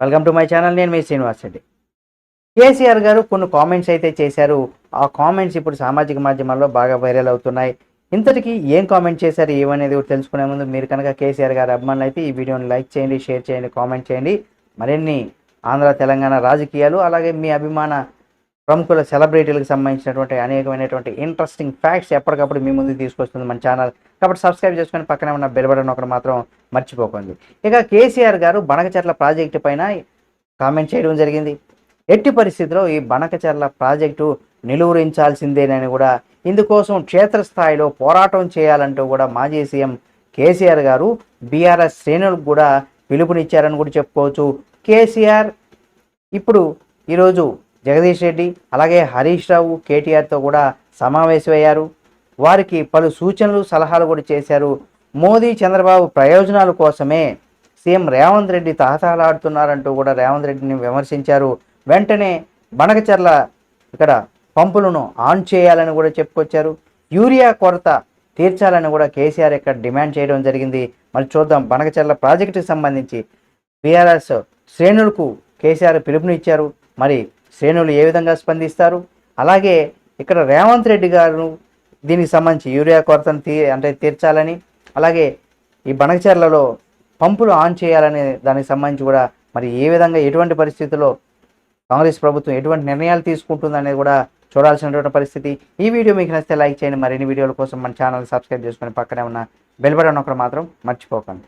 Welcome to my channel నేను మీ శ్రీనివాస్ రెడ్డి. కేసీఆర్ గారు కొన్ని కామెంట్స్ అయితే చేశారు. ఆ కామెంట్స్ ఇప్పుడు సామాజిక మాధ్యమాల్లో బాగా వైరల్ అవుతున్నాయి. ఇంతటికి ఏం కామెంట్ చేశారు ఏమనేది కూడా తెలుసుకునే ముందు మీరు కనుక కేసీఆర్ గారు అభిమానులు అయితే ఈ వీడియోని లైక్ చేయండి షేర్ చేయండి కామెంట్ చేయండి. మరిన్ని ఆంధ్ర తెలంగాణ రాజకీయాలు అలాగే మీ అభిమాన ప్రముఖుల సెలబ్రిటీలకు సంబంధించినటువంటి అనేకమైనటువంటి ఇంట్రెస్టింగ్ ఫ్యాక్ట్స్ ఎప్పటికప్పుడు మీ ముందు తీసుకొస్తుంది మన ఛానల్ కాబట్టి సబ్స్క్రైబ్ చేసుకొని పక్కనే ఉన్న బెల్ బటన్ ఒకటి మాత్రం మర్చిపోకండి. ఇక కేసీఆర్ గారు బనకచెర్ల ప్రాజెక్టు పైన కామెంట్ చేయడం జరిగింది. ఎట్టి పరిస్థితిలో ఈ బనకచెర్ల ప్రాజెక్టు నిలువరించాల్సిందేనని కూడా ఇందుకోసం క్షేత్రస్థాయిలో పోరాటం చేయాలంటూ కూడా మాజీ సీఎం కేసీఆర్ గారు బీఆర్ఎస్ శ్రేణులకు కూడా పిలుపునిచ్చారని కూడా చెప్పుకోవచ్చు. కేసీఆర్ ఇప్పుడు ఈరోజు జగదీష్ రెడ్డి అలాగే హరీష్ రావు కేటీఆర్తో కూడా సమావేశమయ్యారు. వారికి పలు సూచనలు సలహాలు కూడా చేశారు. మోదీ చంద్రబాబు ప్రయోజనాల కోసమే సీఎం రేవంత్ రెడ్డి తహతహలాడుతున్నారంటూ కూడా రేవంత్ రెడ్డిని విమర్శించారు. వెంటనే బనకచర్ల ఇక్కడ పంపులను ఆన్ చేయాలని కూడా చెప్పుకొచ్చారు. యూరియా కొరత తీర్చాలని కూడా కేసీఆర్ ఇక్కడ డిమాండ్ చేయడం జరిగింది. మరి చూద్దాం బనకచర్ల ప్రాజెక్టుకి సంబంధించి బీఆర్ఎస్ శ్రేణులకు కేసీఆర్ పిలుపునిచ్చారు. మరి శ్రేణులు ఏ విధంగా స్పందిస్తారు? అలాగే ఇక్కడ రేవంత్ రెడ్డి గారు దీనికి సంబంధించి యూరియా కొరతను తీ అంటే తీర్చాలని అలాగే ఈ బనకచర్లలో పంపులు ఆన్ చేయాలనే దానికి సంబంధించి కూడా మరి ఏ విధంగా ఎటువంటి పరిస్థితుల్లో కాంగ్రెస్ ప్రభుత్వం ఎటువంటి నిర్ణయాలు తీసుకుంటుంది అనేది కూడా చూడాల్సినటువంటి పరిస్థితి. ఈ వీడియో మీకు నచ్చితే లైక్ చేయండి. మరిన్ని వీడియోల కోసం మన ఛానల్ సబ్స్క్రైబ్ చేసుకొని పక్కనే ఉన్న బెల్ బటన్ ఒకటి మాత్రం మర్చిపోకండి.